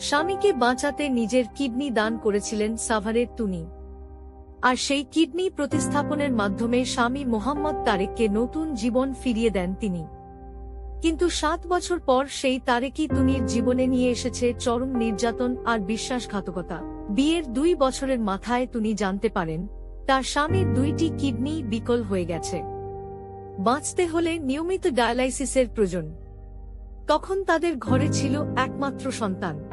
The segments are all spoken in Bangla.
স্বামীকে বাঁচাতে নিজের কিডনি দান করেছিলেন সাভারের তুনি আর সেই কিডনি প্রতিস্থাপনের মাধ্যমে স্বামী মোহাম্মদ তারেককে নতুন জীবন ফিরিয়ে দেন তিনি। কিন্তু সাত বছর পর সেই তারেকই তুনির জীবনে নিয়ে এসেছে চরম নির্যাতন আর বিশ্বাসঘাতকতা। বিয়ের দুই বছরের মাথায় তুনি জানতে পারেন, তার স্বামীর দুইটি কিডনি বিকল হয়ে গেছে। বাঁচতে হলে নিয়মিত ডায়ালাইসিসের প্রয়োজন। তখন তাদের ঘরে ছিল একমাত্র সন্তান।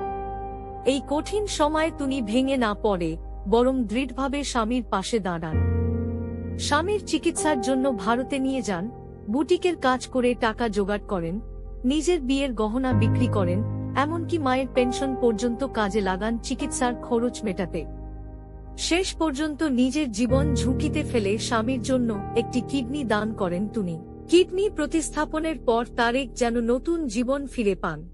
এই কঠিন সময়ে তুনি ভেঙে না পড়ে, বরং দৃঢ়ভাবে স্বামীর পাশে দাঁড়ান। স্বামীর চিকিৎসার জন্য ভারতে নিয়ে যান, বুটিকের কাজ করে টাকা জোগাড় করেন, নিজের বিয়ের গহনা বিক্রি করেন, এমনকি মায়ের পেনশন পর্যন্ত কাজে লাগান চিকিৎসার খরচ মেটাতে। শেষ পর্যন্ত নিজের জীবন ঝুঁকিতে ফেলে স্বামীর জন্য একটি কিডনি দান করেন তুনি। কিডনি প্রতিস্থাপনের পর তারেক যেন নতুন জীবন ফিরে পান।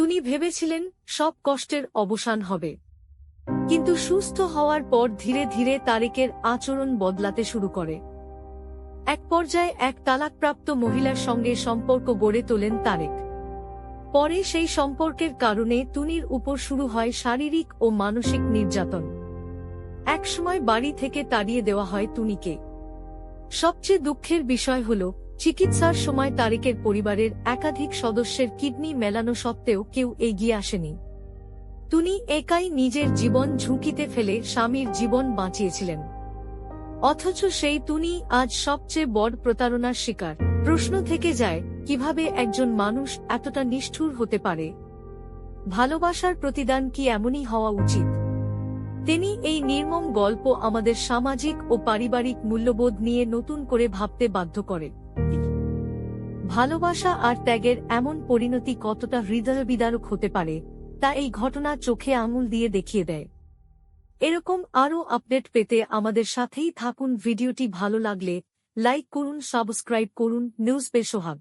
তুনি ভেবেছিলেন সব কষ্টের অবসান হবে। কিন্তু সুস্থ হওয়ার পর ধীরে ধীরে তারেকের আচরণ বদলাতে শুরু করে। এক পর্যায়ে এক তালাকপ্রাপ্ত মহিলার সঙ্গে সম্পর্ক গড়ে তোলেন তারেক। পরে সেই সম্পর্কের কারণে তুনির উপর শুরু হয় শারীরিক ও মানসিক নির্যাতন। একসময় বাড়ি থেকে তাড়িয়ে দেওয়া হয় তুনিকে। সবচেয়ে দুঃখের বিষয় হল চিকিৎসার সময় তারেকের পরিবারের একাধিক সদস্যের কিডনি মেলানো সত্ত্বেও কেউ এগিয়ে আসেনি। তুনি একাই নিজের জীবন ঝুঁকিতে ফেলে স্বামীর জীবন বাঁচিয়েছিলেন। অথচ সেই তুনি আজ সবচেয়ে বড় প্রতারণার শিকার। প্রশ্ন থেকে যায়, কীভাবে একজন মানুষ এতটা নিষ্ঠুর হতে পারে? ভালোবাসার প্রতিদান কি এমনই হওয়া উচিত? তিনি এই নির্মম গল্প আমাদের সামাজিক ও পারিবারিক মূল্যবোধ নিয়ে নতুন করে ভাবতে বাধ্য করে। ভালোবাসা আর ত্যাগের এমন পরিণতি কতটা হৃদয় বিদারক হতে পারে, তা এই ঘটনা চোখে আঙুল দিয়ে দেখিয়ে দেয়। এরকম আরও আপডেট পেতে আমাদের সাথেই থাকুন। ভিডিওটি ভালো লাগলে লাইক করুন, সাবস্ক্রাইব করুন। নিউজ বেসোহাগ